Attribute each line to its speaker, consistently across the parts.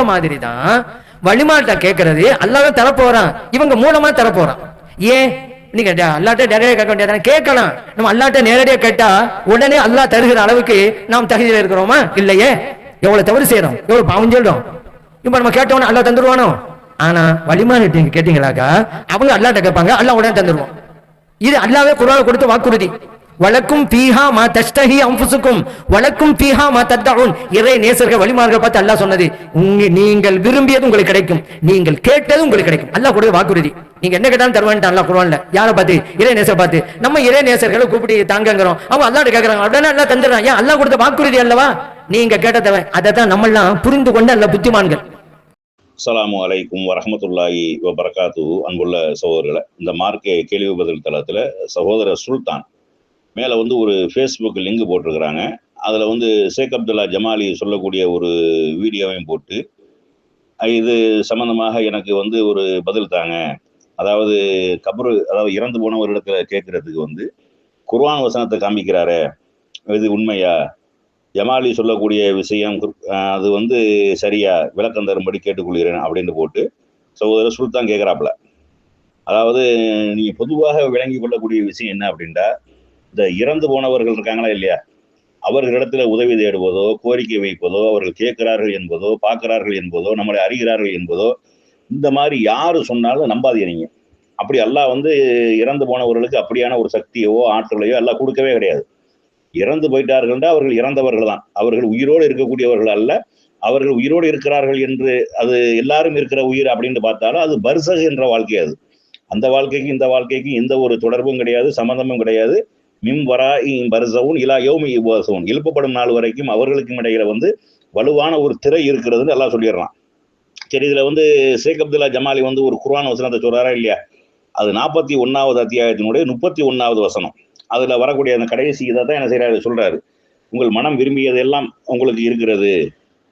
Speaker 1: அந்த மாதிரி தான் வழிமாட்ட கேட்கறது அல்லாதான் தரப்போறான் இவங்க மூலமா தரப்போறான் ஏன்? நீங்க அல்லாட்ட நேரடியாக கேட்க வேண்டியதானே கேட்கலாம். நம்ம அல்லாட்ட நேரடியா கேட்டா உடனே அல்லாஹ் தருகிற அளவுக்கு நாம் தகுதியில் இருக்கிறோமா? இல்லையே. எவ்வளவு தவறு செய்யறோம் எவ்வளவு பாவம் சொல்றோம் இப்ப நம்ம கேட்டோம்னா அல்லா தந்துருவானோ? ஆனா வழிமாறு கேட்டீங்களாக்கா அவங்க அல்லாட்ட கேட்பாங்க அல்லா உடனே தந்துருவான். இது அல்லாவே குரான் கொடுத்த வாக்குறுதி. வழக்கும் பீஹா மா தஷ்டஹி அம்புசுக்கும் வழக்கும் பீஹா மா தத்தவுன் இறை நேசர்கள் வழிமார்கள் பார்த்து அல்லாஹ் சொன்னது உங்க நீங்கள் விரும்பியது உங்களுக்கு கிடைக்கும். நீங்கள் கேட்டது உங்களுக்கு கிடைக்கும். அல்லாஹ் கொடுத்த வாக்குறுதி. நீங்க என்ன கேட்டாலும் தருவான்ட்டு அல்லாஹ் குரான்ல யாரை பார்த்து? இறை நேசர் பார்த்து. நம்ம இறை நேசர்களை கூப்பிட்டு தாங்கங்கிறோம் அவங்க அல்லாஹ் கேட்கறாங்க அப்படின்னு அல்லாஹ் தந்துடுறான். ஏன் அல்லாஹ் கொடுத்த வாக்குறுதி அல்லவா? நீங்க கேட்டதவன் அதை தான் நம்மெல்லாம் புரிந்து கொண்ட அல்ல புத்திமான்கள்.
Speaker 2: அஸ்லாம் வலைக்கும் வரமத்துல்லாஹி வபரகாத்து அன்புள்ள சகோதரர்களை இந்த மார்க்கே கேள்வி பதில் தளத்தில் சகோதரர் சுல்தான் மேலே வந்து ஒரு ஃபேஸ்புக் லிங்க் போட்டிருக்கிறாங்க. அதில் வந்து ஷேக் அப்துல்லா ஜமாலி சொல்லக்கூடிய ஒரு வீடியோவையும் போட்டு இது சம்மந்தமாக எனக்கு வந்து ஒரு பதில் தாங்க. அதாவது கபரு அதாவது இறந்து போன ஒரு இடத்துல கேட்குறதுக்கு வந்து குர்வான் வசனத்தை காமிக்கிறாரே இது உண்மையா? ஜமாலி சொல்லக்கூடிய விஷயம் அது வந்து சரியா? விளக்கம் தரும்படி கேட்டுக்கொள்கிறேன் அப்படின்னு போட்டு சகோதரர் சுல்தான் கேட்குறாப்புல. அதாவது நீங்கள் பொதுவாக விளங்கி கொள்ளக்கூடிய விஷயம் என்ன அப்படின்ட்டா இந்த இறந்து போனவர்கள் இருக்காங்களா இல்லையா? அவர்களிடத்துல உதவி தேடுவதோ கோரிக்கை வைப்பதோ அவர்கள் கேட்கிறார்கள் என்பதோ பார்க்கிறார்கள் என்பதோ நம்மளை அறிகிறார்கள் என்பதோ இந்த மாதிரி யார் சொன்னாலும் நம்பாதீங்க நீங்க. அப்படி எல்லாம் வந்து இறந்து போனவர்களுக்கு அப்படியான ஒரு சக்தியோ ஆற்றலையோ எல்லாம் கொடுக்கவே கிடையாது. இறந்து போயிட்டார்கள் அவர்கள் இறந்தவர்கள் தான். அவர்கள் உயிரோடு இருக்கக்கூடியவர்கள் அல்ல. அவர்கள் உயிரோடு இருக்கிறார்கள் என்று அது எல்லாரும் இருக்கிற உயிர் அப்படின்னு பார்த்தாலும் அது பர்சக என்ற வாழ்க்கை அது. அந்த வாழ்க்கைக்கும் இந்த வாழ்க்கைக்கும் எந்த ஒரு தொடர்பும் கிடையாது சம்பந்தமும் கிடையாது. மிம் வரா பர்சவும் இலா யோமி இவாசவும் எழுப்பப்படும் நாள் வரைக்கும் அவர்களுக்கும் இடையில வந்து வலுவான ஒரு திரை இருக்கிறதுன்னு எல்லாம் சொல்லிடுறான் சரி இதில் வந்து ஷேக் அப்துல்லா ஜமாலி வந்து ஒரு குரான் வசனத்தை சொல்கிறாரா இல்லையா? அது நாற்பத்தி ஒன்றாவது அத்தியாயத்தினுடைய முப்பத்தி ஒன்றாவது வசனம். அதில் வரக்கூடிய அந்த கடைசி இதை தான் என்ன செய்கிறார் சொல்கிறாரு உங்கள் மனம் விரும்பியதெல்லாம் உங்களுக்கு இருக்கிறது.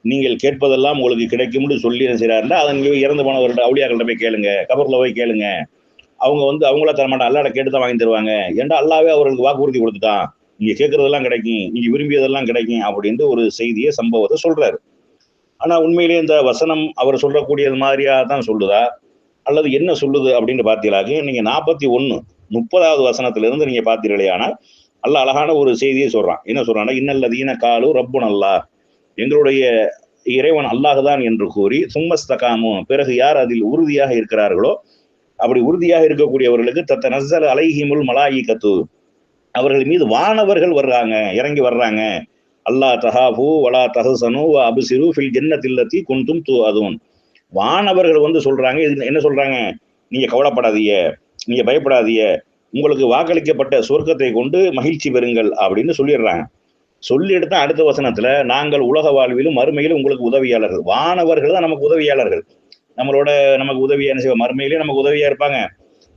Speaker 2: நீங்கள் கேட்பதெல்லாம் உங்களுக்கு கிடைக்கும்னு சொல்லி என்ன செய்கிறாருன்னா அதை இறந்து போனவர்கள்ட்ட அவுளியாக்கள்கிட்ட போய் கேளுங்க. கபரில் போய் கேளுங்க. அவங்க வந்து அவங்களா தரமாட்டா அல்லாட கேட்டு தான் வாங்கி தருவாங்க. ஏன்டா அல்லாவே அவர்களுக்கு வாக்குறுதி கொடுத்துட்டான். நீங்க கேட்கறதெல்லாம் கிடைக்கும். நீங்க விரும்பியதெல்லாம் கிடைக்கும் அப்படின்ட்டு ஒரு செய்தியை சம்பவத்தை சொல்றாரு. ஆனா உண்மையிலேயே இந்த வசனம் அவர் சொல்லக்கூடியது மாதிரியா தான் சொல்லுதா? அல்லது என்ன சொல்லுது அப்படின்னு பார்த்தீங்களா நீங்க நாற்பத்தி ஒன்னு முப்பதாவது வசனத்திலிருந்து நீங்க பார்த்தீர்களே ஆனால் அல்ல அழகான ஒரு செய்தியை சொல்றான். என்ன சொல்றான்னா இன்னல்லதீன காலு ரப்பு நல்லா எங்களுடைய இறைவன் அல்லாஹுதான் என்று கூறி சும்மஸ்தகாமும் பிறகு யார் அதில் உறுதியாக இருக்கிறார்களோ அப்படி உறுதியாக இருக்கக்கூடியவர்களுக்கு தத்த நசல் அலைஹிமுல் மலாயிகத்து. அவர்கள் மீது வானவர்கள் வர்றாங்க இறங்கி வர்றாங்க. அல்லா தஹாபு வலா தஹசனு அபுசிரு ஃபில் தில்லத்தி குண்டும் தூ அதுவும் வானவர்கள் வந்து சொல்றாங்க இது என்ன சொல்றாங்க? நீங்க கவலைப்படாதீங்க நீங்க பயப்படாதீங்க. உங்களுக்கு வாக்களிக்கப்பட்ட சொர்க்கத்தை கொண்டு மகிழ்ச்சி பெறுங்கள் அப்படின்னு சொல்லிடுறாங்க. சொல்லிட்டு தான் அடுத்த வசனத்துல நாங்கள் உலக வாழ்விலும் மறுமையிலும் உங்களுக்கு உதவியாளர்கள். வானவர்கள் தான் நமக்கு உதவியாளர்கள். நம்மளோட நமக்கு உதவியா என்ன செய்வோம் மறுமையிலே நமக்கு உதவியா இருப்பாங்க.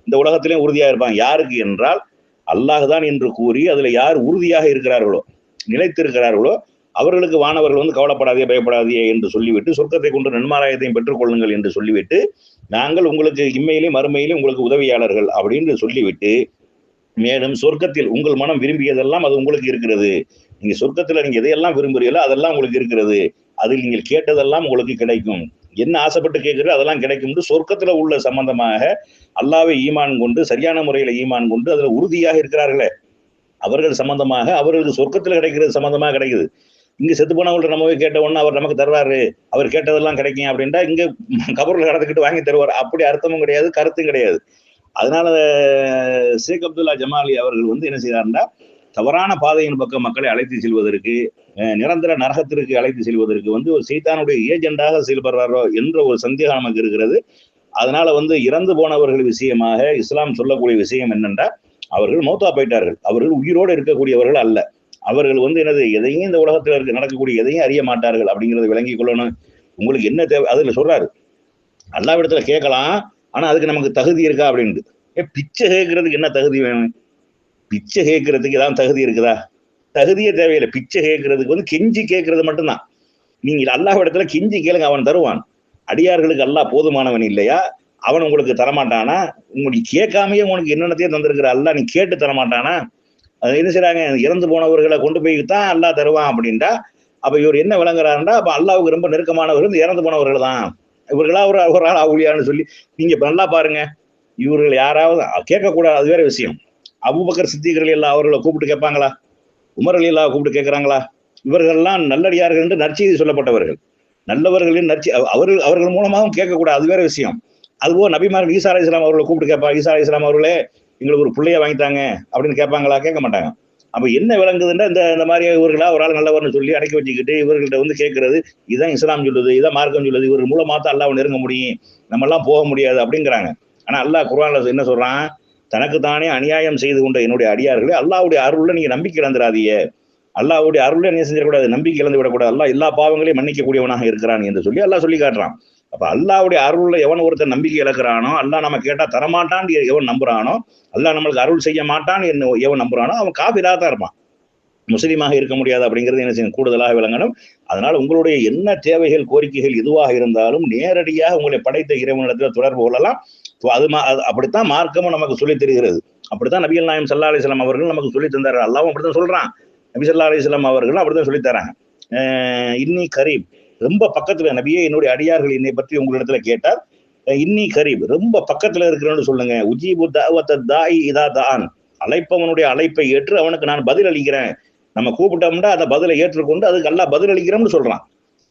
Speaker 2: இந்த உலகத்திலையும் உறுதியா இருப்பாங்க. யாருக்கு என்றால் அல்லாஹ் தான் என்று கூறி அதுல யார் உறுதியாக இருக்கிறார்களோ நிலைத்திருக்கிறார்களோ அவர்களுக்கு வானவர்கள் வந்து கவலைப்படாதே பயப்படாதே என்று சொல்லிவிட்டு சொர்க்கத்தை கொண்டு நன்மாராயத்தையும் பெற்றுக்கொள்ளுங்கள் என்று சொல்லிவிட்டு நாங்கள் உங்களுக்கு இம்மையிலே மறுமையிலே உங்களுக்கு உதவியாளர்கள் அப்படின்னு சொல்லிவிட்டு மேலும் சொர்க்கத்தில் உங்கள் மனம் விரும்பியதெல்லாம் அது உங்களுக்கு இருக்கிறது. நீங்க சொர்க்கத்துல நீங்க எதையெல்லாம் விரும்புறீங்களோ அதெல்லாம் உங்களுக்கு இருக்கிறது. அதில் நீங்கள் கேட்டதெல்லாம் உங்களுக்கு கிடைக்கும். என்ன ஆசைப்பட்டு கேட்கிறோ அதெல்லாம் கிடைக்கும் சொர்க்கத்துல உள்ள சம்பந்தமாக அல்லாவை ஈமான் கொண்டு சரியான முறையில ஈமான் கொண்டு அதுல உறுதியாக இருக்கிறார்களே. அவர்கள் சம்பந்தமாக அவர்களுக்கு சொர்க்கத்துல கிடைக்கிறது சம்பந்தமாக கிடைக்குது. இங்க செத்து போனவங்கள்ட்ட நம்ம போய் கேட்ட உடனே அவர் நமக்கு தருவாரு. அவர் கேட்டதெல்லாம் கிடைக்கும் அப்படின்ட்டா இங்க கபூர்ல கடந்துக்கிட்டு வாங்கி தருவார். அப்படி அர்த்தமும் கிடையாது கருத்தும் கிடையாது. அதனால ஷேக் அப்துல்லா ஜமாலி அவர்கள் வந்து என்ன செய்தார்னா தவறான பாதையின் பக்கம் மக்களை அழைத்து செல்வதற்கு நிரந்தர நரகத்திற்கு அழைத்து செல்வதற்கு வந்து ஒரு சைத்தானுடைய ஏஜெண்டாக செயல்படுறாரோ என்ற ஒரு சந்தேகம் நமக்கு இருக்கிறது. அதனால வந்து இறந்து போனவர்கள் விஷயமாக இஸ்லாம் சொல்லக்கூடிய விஷயம் என்னென்றா அவர்கள் மௌத்தா போயிட்டார்கள். அவர்கள் உயிரோடு இருக்கக்கூடியவர்கள் அல்ல. அவர்கள் வந்து என்னது எதையும் இந்த உலகத்தில் இருக்க நடக்கக்கூடிய எதையும் அறிய மாட்டார்கள் அப்படிங்கிறத விளங்கிக் கொள்ளணும். உங்களுக்கு என்ன தேவை அதில் சொல்றாரு. அல்லாவிடத்துல கேட்கலாம் ஆனால் அதுக்கு நமக்கு தகுதி இருக்கா அப்படின்ட்டு. ஏ பிச்சை கேட்கறதுக்கு என்ன தகுதி வேணும்? பிச்சை கேட்கறதுக்கு ஏதாவது தகுதி இருக்குதா? தகுதியே தேவையில்லை. பிச்சை கேட்கறதுக்கு வந்து கெஞ்சி கேட்கறது மட்டும்தான். நீங்கள் அல்லாஹ் இடத்துல கெஞ்சி கேளுங்க அவன் தருவான். அடியார்களுக்கு அல்லாஹ் போதுமானவன் இல்லையா? அவன் உங்களுக்கு தரமாட்டானா? உங்களுக்கு கேட்காமையே உனக்கு என்னென்னத்தையும் தந்திருக்கிற அல்லாஹ் நீ கேட்டு தரமாட்டானா? அது என்ன செய்றாங்க? இறந்து போனவர்களை கொண்டு போய் தான் அல்லாஹ் தருவான் அப்படின்ட்டா அப்ப இவர் என்ன விளங்குறாருன்னா அப்ப அல்லாவுக்கு ரொம்ப நெருக்கமானவர் வந்து இறந்து போனவர்கள் தான். இவர்களா ஒரு ஒரு ஆள் அவுளியான்னு சொல்லி நீங்க இப்போ நல்லா பாருங்க. இவர்கள் யாராவது கேட்கக்கூடாது அது வேற விஷயம். அபூபக்கர் சித்திகர்கள் எல்லாம் அவர்களை கூப்பிட்டு கேட்பாங்களா? உமர் அலிலா கூப்பிட்டு கேட்குறாங்களா இவர்கள்லாம் நல்லடியார்கள் என்று நற்செய்தி சொல்லப்பட்டவர்கள். நல்லவர்களின் நற்சி அவர்கள் அவர்கள் மூலமாகவும் கேட்கக்கூடாது அது வேற விஷயம். அதுபோல் நபிமார்கள் ஈசா அலி இஸ்லாம் அவர்களை கூப்பிட்டு கேட்பா ஈசா அலி இஸ்லாம் அவர்களே எங்களுக்கு ஒரு பிள்ளைய வாங்கிட்டாங்க அப்படின்னு கேட்பாங்களா? கேட்க மாட்டாங்க. அப்போ என்ன விளங்குதுன்னா இந்த இந்த மாதிரி இவர்களா ஒரு ஆள் நல்லவர்னு சொல்லி அடக்கி வச்சுக்கிட்டு இவர்கள்ட்ட வந்து கேட்கறது இதுதான் இஸ்லாம் சொல்லுது இதான் மார்க்கம் சொல்லுது இவர் மூலமாக தான் அல்லாஹ் நெருங்க முடியும் நம்மெல்லாம் போக முடியாது அப்படிங்கிறாங்க. ஆனால் அல்லாஹ் குர்ஆன்ல என்ன சொல்கிறான் தனக்கு தானே அநியாயம் செய்து கொண்ட என்னுடைய அடியார்களே அல்லாவுடைய அருள்ல நீங்க நம்பிக்கை இழந்துடாதீங்க அல்லாவுடைய அருள்ல என்ன செஞ்சிடக்கூடாது நம்பிக்கை இழந்து விடக்கூடாது அல்லா எல்லா பாவங்களையும் மன்னிக்கக்கூடியவனாக இருக்கிறான் என்று சொல்லி அல்லாஹ் சொல்லி காட்டுறான். அப்ப அல்லாவுடைய அருள்ல எவன் ஒருத்தன் நம்பிக்கை இழக்கிறானோ அல்லாஹ் நம்ம கேட்டா தரமாட்டான் எவன் நம்புறானோ அல்லாஹ் நம்மளுக்கு அருள் செய்ய மாட்டான் என்ன எவன் நம்புறானோ அவன் காபிலாக தான் இருப்பான். முஸ்லீமாக இருக்க முடியாது அப்படிங்கிறது என்ன செய்யணும் கூடுதலாக விளங்கணும். அதனால் உங்களுடைய என்ன தேவைகள் கோரிக்கைகள் எதுவாக இருந்தாலும் நேரடியாக உங்களை படைத்த இறைவனிடத்தில் தொடர்பு கொள்ளலாம். அது மா- அது அப்படித்தான் மார்க்கமும் நமக்கு சொல்லித் தருகிறது. அப்படித்தான் நபிகள் நாயம் சல்லா அலிஸ்லாம் அவர்கள் நமக்கு சொல்லி தந்தார் அல்லாவும் அப்படித்தான் சொல்றான். நபி சல்லா அலிஸ்லாம் அவர்கள் அப்படித்தான் சொல்லித் தராங்க. இன்னி கரீப். ரொம்ப பக்கத்துல நபியே என்னுடைய அடியார்கள் என்னை பற்றி உங்களிடத்துல கேட்டார். இன்னி கரீப். ரொம்ப பக்கத்துல இருக்கிறேன்னு சொல்லுங்க. உஜீபு தாய் இதா தான் அழைப்பவனுடைய அழைப்பை ஏற்று அவனுக்கு நான் பதில் அளிக்கிறேன். நம்ம கூப்பிட்டோம்னா அந்த பதிலை ஏற்றுக்கொண்டு அதுக்கு நல்லா பதில் அளிக்கிறோம்னு சொல்றான்.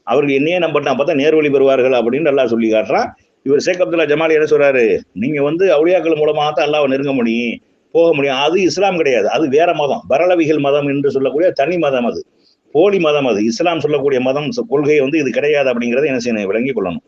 Speaker 2: அவர்கள் என்னையே நம்பட்டான் பார்த்தா நேர்வழி பெறுவார்கள் அப்படின்னு நல்லா சொல்லி காட்டுறான். இவர் ஷேக் அப்துல்லா ஜமாலி என்ன சொல்றாரு? நீங்க வந்து அவுளியாக்கள் மூலமாக தான் அல்லாவை நெருங்க முடியும் போக முடியும். அது இஸ்லாம் கிடையாது. அது வேற மதம். பரளவிகள் மதம் என்று சொல்லக்கூடிய தனி மதம் அது. போலி மதம் அது. இஸ்லாம் சொல்லக்கூடிய மதம் கொள்கை வந்து இது கிடையாது அப்படிங்கிறத என்ன செய்யணும்? விளங்கிக் கொள்ளணும்.